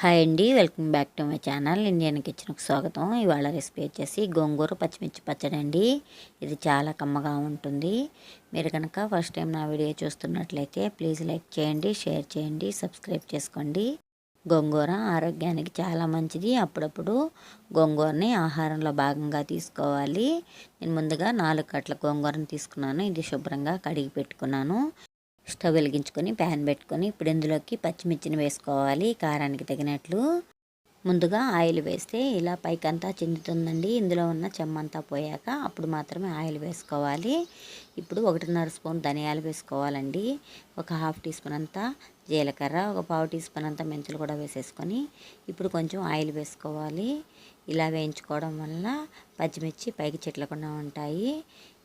Hi అండి welcome back to my channel. Indian కిచెన్కి స్వాగతం. ఇవాళ రెసిపీ వచ్చేసి గోంగూర పచ్చిమిర్చి పచ్చడి అండి. ఇది చాలా కమ్మగా ఉంటుంది. మీరు కనుక ఫస్ట్ టైం నా వీడియో చూస్తున్నట్లయితే ప్లీజ్ లైక్ చేయండి షేర్ చేయండి సబ్స్క్రైబ్ చేసుకోండి. గోంగూర ఆరోగ్యానికి చాలా మంచిది. అప్పుడప్పుడు గోంగూరని ఆహారంలో భాగంగా తీసుకోవాలి. నేను ముందుగా నాలుగు కట్ల గోంగూరని తీసుకున్నాను. ఇది శుభ్రంగా కడిగి పెట్టుకున్నాను. స్టవ్ వెలిగించుకొని ప్యాన్ పెట్టుకొని ఇప్పుడు ఇందులోకి పచ్చిమిర్చిని వేసుకోవాలి కారానికి తగినట్లు. ముందుగా ఆయిల్ వేస్తే ఇలా పైకంతా చిందుతుందండి. ఇందులో ఉన్న చెమ్మంతా పోయాక అప్పుడు మాత్రమే ఆయిల్ వేసుకోవాలి. ఇప్పుడు ఒకటిన్నర స్పూన్ ధనియాలు వేసుకోవాలండి. ఒక హాఫ్ టీ స్పూన్ అంతా జీలకర్ర ఒక పావు టీ స్పూన్ అంతా మెంతులు కూడా వేసేసుకొని ఇప్పుడు కొంచెం ఆయిల్ వేసుకోవాలి. ఇలా వేయించుకోవడం వల్ల పచ్చిమిర్చి పైకి చెట్లకుండా ఉంటాయి.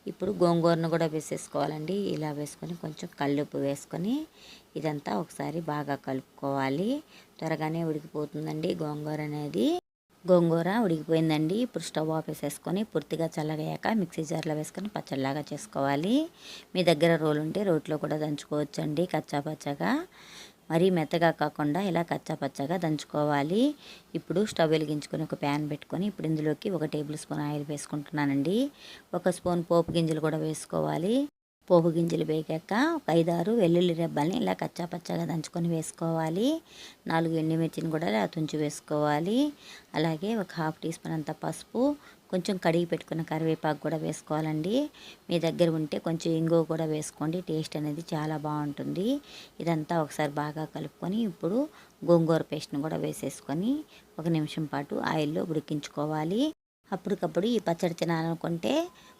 ఇప్పుడు గోంగూరను కూడా వేసేసుకోవాలండి. ఇలా వేసుకొని కొంచెం కల్లుప్పు వేసుకొని ఇదంతా ఒకసారి బాగా కలుపుకోవాలి. త్వరగానే ఉడికిపోతుందండి గోంగూర అనేది. గోంగూర ఉడికిపోయిందండి. ఇప్పుడు స్టవ్ ఆఫ్ వేసేసుకొని పూర్తిగా చల్లగయ్యాక మిక్సీ జార్లో వేసుకొని పచ్చడిలాగా చేసుకోవాలి. మీ దగ్గర రోలు ఉంటే రోట్లో కూడా దంచుకోవచ్చండి కచ్చాపచ్చగా. మరీ మెత్తగా కాకుండా ఇలా కచ్చాపచ్చగా దంచుకోవాలి. ఇప్పుడు స్టవ్ వెలిగించుకొని ఒక ప్యాన్ పెట్టుకొని ఇప్పుడు ఇందులోకి ఒక టేబుల్ స్పూన్ ఆయిల్ వేసుకుంటున్నానండి. ఒక స్పూన్ పోపు గింజలు కూడా వేసుకోవాలి. పోపు గింజలు వేగాక ఒక ఐదారు వెల్లుల్లి రెబ్బల్ని ఇలా కచ్చాపచ్చగా దంచుకొని వేసుకోవాలి. నాలుగు ఎండుమిర్చిని కూడా ఇలా తుంచి వేసుకోవాలి. అలాగే ఒక హాఫ్ టీ స్పూన్ అంత పసుపు కొంచెం కడిగి పెట్టుకున్న కరివేపాకు కూడా వేసుకోవాలండి. మీ దగ్గర ఉంటే కొంచెం ఇంగువ కూడా వేసుకోండి టేస్ట్ అనేది చాలా బాగుంటుంది. ఇదంతా ఒకసారి బాగా కలుపుకొని ఇప్పుడు గోంగూర పేస్ట్ని కూడా వేసేసుకొని ఒక నిమిషం పాటు ఆయిల్లో ఉడికించుకోవాలి. అప్పటికప్పుడు ఈ పచ్చడి తినాలనుకుంటే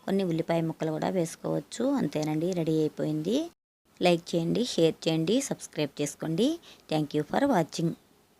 కొన్ని ఉల్లిపాయ ముక్కలు కూడా వేసుకోవచ్చు. అంతేనండి రెడీ అయిపోయింది. లైక్ చేయండి షేర్ చేయండి సబ్స్క్రైబ్ చేసుకోండి. Thank you for watching.